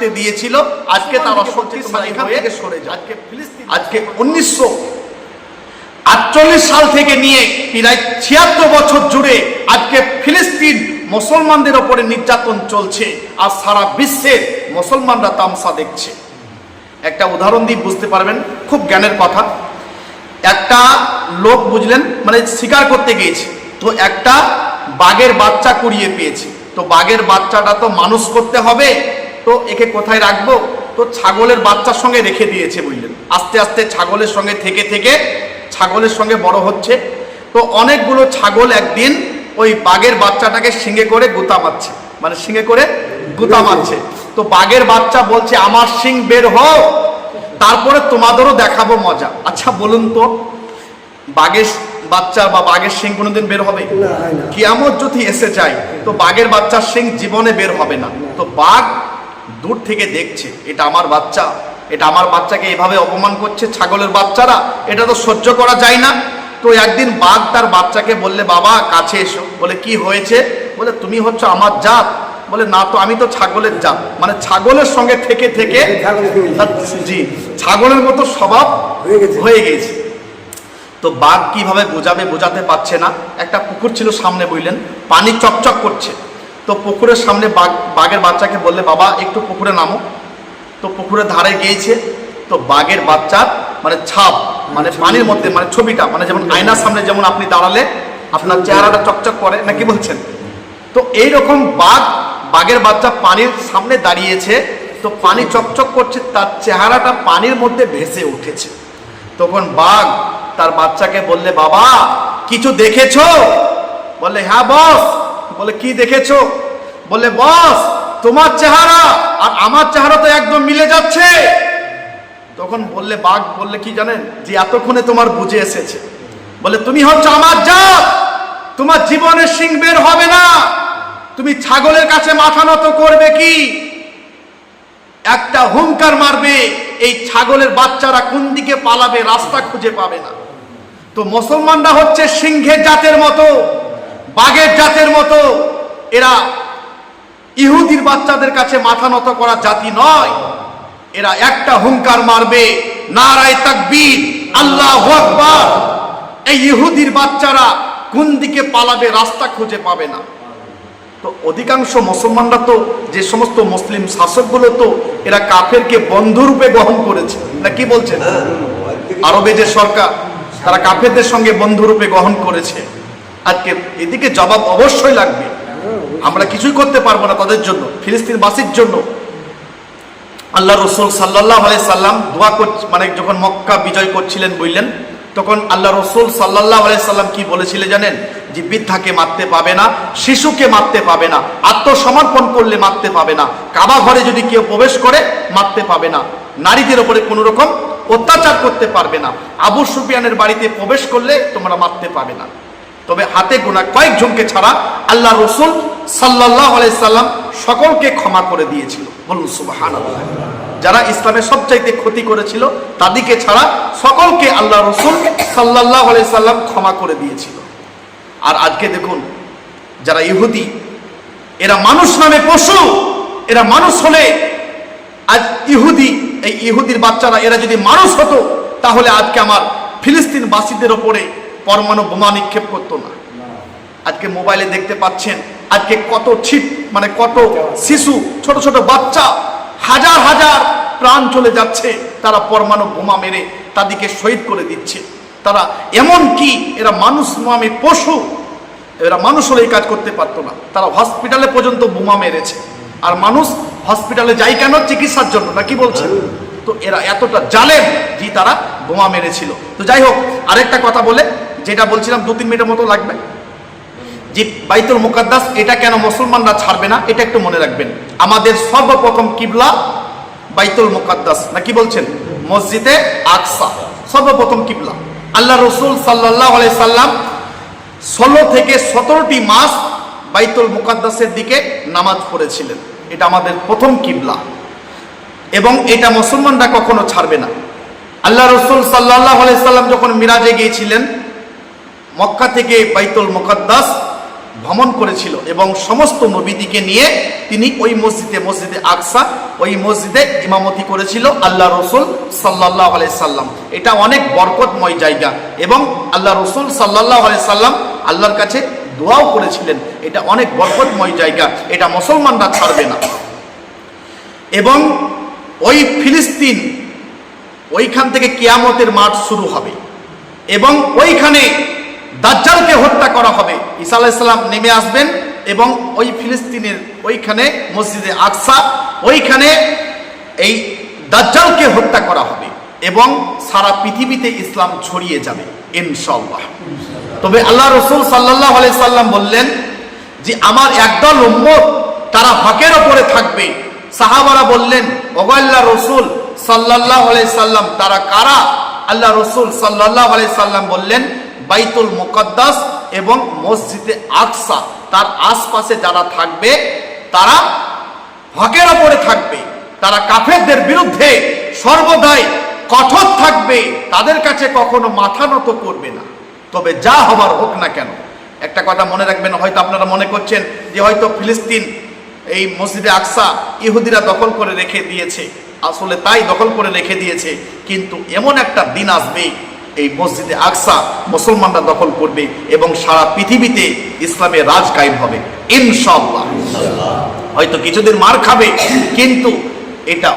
করতে দিয়েছিল আজকে তারা শক্তিশালী হয়ে সরে যায় আজকে ফিলিস্তিন আজকে উনিশশো আটচল্লিশ সাল থেকে নিয়ে প্রায় ছিয়াত্তর বছর জুড়ে আজকে ফিলিস্তিন মুসলমানদের ওপরে নির্যাতন চলছে আর সারা বিশ্বের মুসলমানরা তামসা দেখছে। একটা উদাহরণ দিয়ে বুঝতে পারবেন খুব জ্ঞানের কথা। একটা লোক বুঝলেন মানে শিকার করতে গিয়েছে তো একটা বাঘের বাচ্চা কুড়িয়ে পেয়েছে। তো বাঘের বাচ্চাটা তো মানুষ করতে হবে তো একে কোথায় রাখব? তো ছাগলের বাচ্চার সঙ্গে রেখে দিয়েছে বুঝলেন আস্তে আস্তে ছাগলের সঙ্গে থেকে থেকে ছাগলের সঙ্গে বড় হচ্ছে। তো অনেকগুলো ছাগল একদিন ওই বাঘের বাচ্চাটাকে শিঙে করে গুতা মারছে। মানে শিঙে করে গুতা মারছে। তো বাঘের বাচ্চা বলছে আমার শিং বের হোক তারপরে তোমাদেরও দেখাবো মজা। আচ্ছা বলুন তো বাঘের বাচ্চা বা বাঘের শিং কোনোদিন বের হবে? কিয়ামত যদি এসে যায় তো বাঘের বাচ্চার শিং জীবনে বের হবে না। তো বাঘ দূর থেকে দেখছে এটা আমার বাচ্চা এটা আমার বাচ্চাকে এভাবে অপমান করছে ছাগলের বাচ্চারা এটা তো সহ্য করা যায় না। তো একদিন বাঘ তার বাচ্চাকে বললে বাবা কাছে এসো। বলে কি হয়েছে? বলে তুমি হচ্ছে আমার জাত। বলে না তো আমি তো ছাগলের জাত। মানে ছাগলের সঙ্গে থেকে থেকে জি ছাগলের মতো স্বভাব হয়ে গেছে। হয়ে গেছে। তো বাঘ কীভাবে বোঝাবে বোঝাতে পারছে না। একটা পুকুর ছিল সামনে বললেন পানি চকচক করছে। তো পুকুরের সামনে বাঘ বাঘের বাচ্চাকে বললে বাবা একটু পুকুরে নামো। তো পুকুরের ধারে গিয়েছে তো বাঘের বাচ্চার মানে ছাপ মানে পানির মধ্যে মানে ছবিটা মানে যেমন আয়নার সামনে যেমন আপনি দাঁড়ালে আপনার চেহারাটা চকচক করে নাকি বলছেন? তো এই রকম বাঘ বাঘের বাচ্চা পানির সামনে দাঁড়িয়েছে তো পানি চকচক করছে তার চেহারাটা পানির মধ্যে ভেসে উঠেছে। তখন বাঘ তার বাচ্চাকে বললে বাবা কিছু দেখেছ? বললে হ্যাঁ বস। বলে, কি দেখেছ? বললে বস, তোমার চেহারা আর আমার চেহারা তো একদম মিলে যাচ্ছে। তখন বললে, বাঘ বললে কি জানেন? যে এতক্ষণে তোমার বুঝে এসেছে। বলে, তুমি হচ্ছে আমার জাত। তোমার জীবনের সিং বের হবে না। তুমি ছাগলের কাছে মাথা নত করবে কি? একটা হুঙ্কার মারবে, এই ছাগলের বাচ্চারা কোন দিকে পালাবে রাস্তা খুঁজে পাবে না। তো মুসলমানরা হচ্ছে সিংহের জাতের মতো। বাঘের জাতের মতো এরা ইহুদির বাচ্চাদের কাছে মাথা নত করা জাতি নয়। এরা একটা হুঙ্কার মারবে, নারায় তাকবীর, আল্লাহ আকবার। এই ইহুদির বাচ্চারা কোন দিকে পালাবে রাস্তা খুঁজে পাবে না। তো অধিকাংশ মুসলমানরা তো যে সমস্ত মুসলিম শাসকগুলো তো এরা কাফেরকে বন্ধুরূপে গ্রহণ করেছে। না কি বলছেন? আরবে যে সরকার, তারা কাফেরদের সঙ্গে বন্ধুরূপে গ্রহণ করেছে। আজকে এদিকে জবাব অবশ্যই লাগবে। আমরা কিছুই করতে পারব না তাদের জন্য ফিলিস্তিন ফিলিস্তিনবাসীর জন্য। আল্লাহ রসুল সাল্লাহ সাল্লাম দোয়া কর মানে যখন মক্কা বিজয় করছিলেন বললেন, তখন আল্লাহ রসুল সাল্লাহ সাল্লাম কি বলেছিলেন জানেন? যে বৃদ্ধাকে মারতে পাবে না, শিশুকে মারতে পাবে না, আত্মসমর্পণ করলে মারতে পাবে না, কাবা ঘরে যদি কেউ প্রবেশ করে, মারতে পাবে না। নারীদের ওপরে কোনো রকম অত্যাচার করতে পারবে না। আবু সুফিয়ানের বাড়িতে প্রবেশ করলে তোমরা মারতে পাবে না। তবে হাতে গোনা কয়েকজনকে ছাড়া আল্লাহ রসুল সাল্লাহ সাল্লাম সকলকে ক্ষমা করে দিয়েছিল। বলুন সুবাহান যারা ইসলামের সবচাইতে ক্ষতি করেছিল, তাদেরকে ছাড়া সকলকে আল্লাহ রসুল সাল্লাহ সাল্লাম ক্ষমা করে দিয়েছিল। আর আজকে দেখুন, যারা ইহুদি, এরা মানুষ নামে পশু, এরা মানুষ হলে আজ ইহুদি, এই ইহুদির বাচ্চারা, এরা যদি মানুষ হতো, তাহলে আজকে আমার ফিলিস্তিনবাসীদের ওপরে পরমাণু বোমা নিক্ষেপ করতো না। আজকে মোবাইলে দেখতে পাচ্ছেন, আজকে কত ছিট মানে কত শিশু, ছোট ছোট বাচ্চা, হাজার হাজার প্রাণ চলে যাচ্ছে, তারা পরমাণু বোমা মেরে তাদেরকে শহীদ করে দিচ্ছে। তারা এমন কি, এরা মানুষ নামে পশু, এরা মানুষ হলে এই কাজ করতে পারতো না। তারা হসপিটালে পর্যন্ত বোমা মেরেছে। আর মানুষ হসপিটালে যায় কেন চিকিৎসার জন্য, না কি বলছেন? তো এরা এতটা জালেম যে তারা বোমা মেরেছিল। তো যাই হোক, আরেকটা কথা বলে যেটা বলছিলাম দু তিন মিনিটের মতো লাগবে। যে বাইতুল মুকাদ্দাস, এটা কেন মুসলমানরা ছাড়বে না, এটা একটু মনে রাখবেন। আমাদের সর্বপ্রথম কিবলা বাইতুল মুকাদ্দাস, না কি বলছেন? মসজিদে আকসা, সর্বপ্রথম কিবলা। আল্লাহ রসুল সাল্লাহ সাল্লাম ষোলো থেকে সতেরোটি মাস বাইতুল মুকাদ্দাসের দিকে নামাজ পড়েছিলেন। এটা আমাদের প্রথম কিবলা। এবং এটা মুসলমানরা কখনো ছাড়বে না। আল্লাহ রসুল সাল্লাহ সাল্লাম যখন মিরাজে গিয়েছিলেন মক্কা থেকে বাইতুল মুকাদ্দাস ভ্রমণ করেছিল এবং সমস্ত নবীদিকে নিয়ে তিনি ওই মসজিদে মসজিদে আকসা, ওই মসজিদে ইমামতি করেছিল আল্লাহ রসুল সাল্লাহ আলাই সাল্লাম। এটা অনেক বরকতময় জায়গা এবং আল্লাহ রসুল সাল্লাহ সাল্লাম আল্লাহর কাছে দোয়াও করেছিলেন। এটা অনেক বরকতময় জায়গা। এটা মুসলমানরা ছাড়বে না। এবং ওই ফিলিস্তিন ওইখান থেকে কিয়ামতের মাঠ শুরু হবে। এবং ওইখানে দাজ্জালকে হত্যা করা হবে। ঈসা আলাইসাল্লাম নেমে আসবেন এবং ওই ফিলিস্তিনের ওইখানে মসজিদে আকসা, ওইখানে এই দাজ্জালকে হত্যা করা হবে এবং সারা পৃথিবীতে ইসলাম ছড়িয়ে যাবে ইনশাল্লাহ তবে আল্লাহ রসুল সাল্লাহ আলাই সাল্লাম বললেন যে, আমার একদল উম্মত তারা হকের ওপরে থাকবে। সাহাবারা বললেন ওগাল্লা রসুল সাল্লাহ আলাই সাল্লাম, তারা কারা? আল্লাহ রসুল সাল্লাহ আলাই সাল্লাম বললেন বাইতুল মুকদ্দাস এবং মসজিদে আকসা। তার আশপাশে যারা থাকবে, তারা হকের ওপরে থাকবে। তারা কাফেরদের বিরুদ্ধে সর্বদাই কঠোর থাকবে। তাদের কাছে কখনো মাথা নত করবে না। তবে যা হবার হোক না কেন। একটা কথা মনে রাখবেন, হয়তো আপনারা মনে করছেন যে হয়তো ফিলিস্তিন এই মসজিদে আকসা ইহুদিরা দখল করে রেখে দিয়েছে। আসলে তাই দখল করে রেখে দিয়েছে। কিন্তু এমন একটা দিন আসবে এই মসজিদে আকসা মুসলমানরা দখল করবে এবং সারা পৃথিবীতে ইসলামের রাজ কায়েম হবে। ইনশাল্লাহ হয়তো কিছুদের মার খাবে কিন্তু এটা